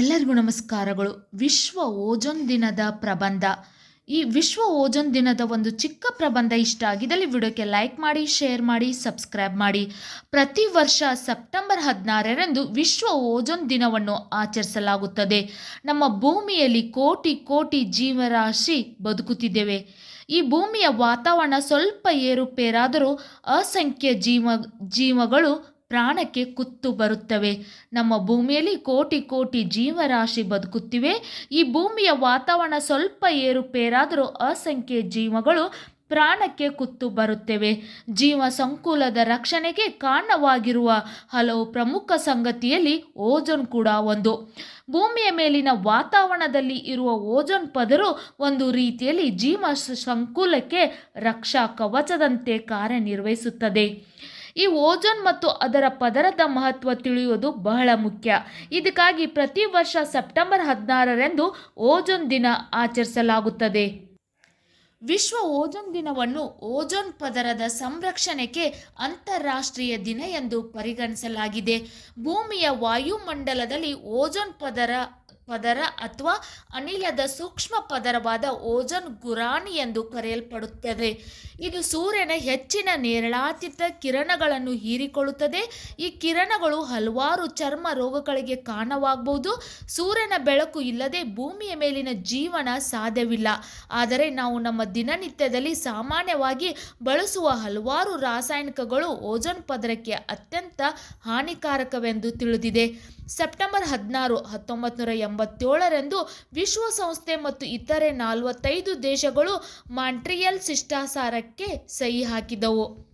ಎಲ್ಲರಿಗೂ ನಮಸ್ಕಾರಗಳು. ವಿಶ್ವ ಓಜೋನ್ ದಿನದ ಪ್ರಬಂಧ. ಈ ವಿಶ್ವ ಓಜೋನ್ ದಿನದ ಒಂದು ಚಿಕ್ಕ ಪ್ರಬಂಧ ಇಷ್ಟ ಆಗಿದ್ದಲ್ಲಿ ವಿಡಿಯೋಕ್ಕೆ ಲೈಕ್ ಮಾಡಿ, ಶೇರ್ ಮಾಡಿ, ಸಬ್ಸ್ಕ್ರೈಬ್ ಮಾಡಿ. ಪ್ರತಿ ವರ್ಷ ಸೆಪ್ಟೆಂಬರ್ ಹದಿನಾರರಂದು ವಿಶ್ವ ಓಜೋನ್ ದಿನವನ್ನು ಆಚರಿಸಲಾಗುತ್ತದೆ. ನಮ್ಮ ಭೂಮಿಯಲ್ಲಿ ಕೋಟಿ ಕೋಟಿ ಜೀವರಾಶಿ ಬದುಕುತ್ತಿದ್ದೇವೆ. ಈ ಭೂಮಿಯ ವಾತಾವರಣ ಸ್ವಲ್ಪ ಏರುಪೇರಾದರೂ ಅಸಂಖ್ಯ ಜೀವ ಜೀವಗಳು ಪ್ರಾಣಕ್ಕೆ ಕುತ್ತು ಬರುತ್ತವೆ. ನಮ್ಮ ಭೂಮಿಯಲ್ಲಿ ಕೋಟಿ ಕೋಟಿ ಜೀವರಾಶಿ ಬದುಕುತ್ತಿವೆ. ಈ ಭೂಮಿಯ ವಾತಾವರಣ ಸ್ವಲ್ಪ ಏರುಪೇರಾದರೂ ಅಸಂಖ್ಯೆ ಜೀವಗಳು ಪ್ರಾಣಕ್ಕೆ ಕುತ್ತು ಬರುತ್ತವೆ. ಜೀವ ಸಂಕುಲದ ರಕ್ಷಣೆಗೆ ಕಾರಣವಾಗಿರುವ ಹಲವು ಪ್ರಮುಖ ಸಂಗತಿಯಲ್ಲಿ ಓಜೋನ್ ಕೂಡ ಒಂದು. ಭೂಮಿಯ ಮೇಲಿನ ವಾತಾವರಣದಲ್ಲಿ ಇರುವ ಓಜೋನ್ ಪದರು ಒಂದು ರೀತಿಯಲ್ಲಿ ಜೀವ ಸಂಕುಲಕ್ಕೆ ರಕ್ಷಾ ಕವಚದಂತೆ ಕಾರ್ಯನಿರ್ವಹಿಸುತ್ತದೆ. ಈ ಓಜೋನ್ ಮತ್ತು ಅದರ ಪದರದ ಮಹತ್ವ ತಿಳಿಯುವುದು ಬಹಳ ಮುಖ್ಯ. ಇದಕ್ಕಾಗಿ ಪ್ರತಿ ವರ್ಷ ಸೆಪ್ಟೆಂಬರ್ ಹದಿನಾರರಂದು ಓಜೋನ್ ದಿನ ಆಚರಿಸಲಾಗುತ್ತದೆ. ವಿಶ್ವ ಓಜೋನ್ ದಿನವನ್ನು ಓಜೋನ್ ಪದರದ ಸಂರಕ್ಷಣೆಗೆ ಅಂತಾರಾಷ್ಟ್ರೀಯ ದಿನ ಎಂದು ಪರಿಗಣಿಸಲಾಗಿದೆ. ಭೂಮಿಯ ವಾಯುಮಂಡಲದಲ್ಲಿ ಓಜೋನ್ ಪದರ ಪದರ ಅಥವಾ ಅನಿಲದ ಸೂಕ್ಷ್ಮ ಪದರವಾದ ಓಜೋನ್ ಗುರಾಣಿ ಎಂದು ಕರೆಯಲ್ಪಡುತ್ತದೆ. ಇದು ಸೂರ್ಯನ ಹೆಚ್ಚಿನ ನೇರಳಾತೀತ ಕಿರಣಗಳನ್ನು ಹೀರಿಕೊಳ್ಳುತ್ತದೆ. ಈ ಕಿರಣಗಳು ಹಲವಾರು ಚರ್ಮ ರೋಗಗಳಿಗೆ ಕಾರಣವಾಗಬಹುದು. ಸೂರ್ಯನ ಬೆಳಕು ಇಲ್ಲದೆ ಭೂಮಿಯ ಮೇಲಿನ ಜೀವನ ಸಾಧ್ಯವಿಲ್ಲ. ಆದರೆ ನಾವು ನಮ್ಮ ದಿನನಿತ್ಯದಲ್ಲಿ ಸಾಮಾನ್ಯವಾಗಿ ಬಳಸುವ ಹಲವಾರು ರಾಸಾಯನಿಕಗಳು ಓಜೋನ್ ಪದರಕ್ಕೆ ಅತ್ಯಂತ ಹಾನಿಕಾರಕವೆಂದು ತಿಳಿದಿದೆ. ಸೆಪ್ಟೆಂಬರ್ ಹದಿನಾರು ಹತ್ತೊಂಬತ್ತು ನೂರ ಎಂಬತ್ತೇಳರಂದು ವಿಶ್ವಸಂಸ್ಥೆ ಮತ್ತು ಇತರೆ ನಲವತ್ತೈದು ದೇಶಗಳು ಮಾಂಟ್ರಿಯಲ್ ಶಿಷ್ಟಾಚಾರಕ್ಕೆ ಸಹಿ ಹಾಕಿದವು.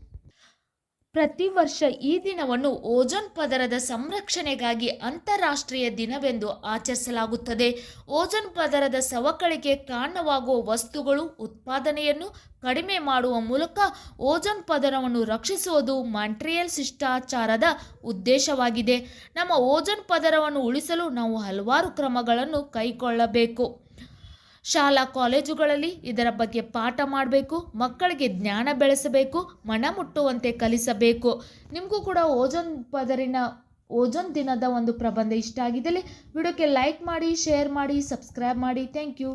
ಪ್ರತಿ ವರ್ಷ ಈ ದಿನವನ್ನು ಓಜೋನ್ ಪದರದ ಸಂರಕ್ಷಣೆಗಾಗಿ ಅಂತಾರಾಷ್ಟ್ರೀಯ ದಿನವೆಂದು ಆಚರಿಸಲಾಗುತ್ತದೆ. ಓಜೋನ್ ಪದರದ ಸವಕಳಿಗೆ ಕಾರಣವಾಗುವ ವಸ್ತುಗಳು ಉತ್ಪಾದನೆಯನ್ನು ಕಡಿಮೆ ಮಾಡುವ ಮೂಲಕ ಓಜೋನ್ ಪದರವನ್ನು ರಕ್ಷಿಸುವುದು ಮಾಂಟ್ರಿಯಲ್ ಶಿಷ್ಟಾಚಾರದ ಉದ್ದೇಶವಾಗಿದೆ. ನಮ್ಮ ಓಜೋನ್ ಪದರವನ್ನು ಉಳಿಸಲು ನಾವು ಹಲವಾರು ಕ್ರಮಗಳನ್ನು ಕೈಗೊಳ್ಳಬೇಕು. ಶಾಲಾ ಕಾಲೇಜುಗಳಲ್ಲಿ ಇದರ ಬಗ್ಗೆ ಪಾಠ ಮಾಡಬೇಕು, ಮಕ್ಕಳಿಗೆ ಜ್ಞಾನ ಬೆಳೆಸಬೇಕು ಮನ ಮುಟ್ಟುವಂತೆ ಕಲಿಸಬೇಕು. ನಿಮಗೂ ಕೂಡ ಓಜೋನ್ ಪದರಿನ, ಓಜೋನ್ ದಿನದ ಒಂದು ಪ್ರಬಂಧ ಇಷ್ಟ ಆಗಿದ್ದಲ್ಲಿ, ವಿಡಿಯೋಕ್ಕೆ ಲೈಕ್ ಮಾಡಿ ಶೇರ್ ಮಾಡಿ ಸಬ್ಸ್ಕ್ರೈಬ್ ಮಾಡಿ. Thank you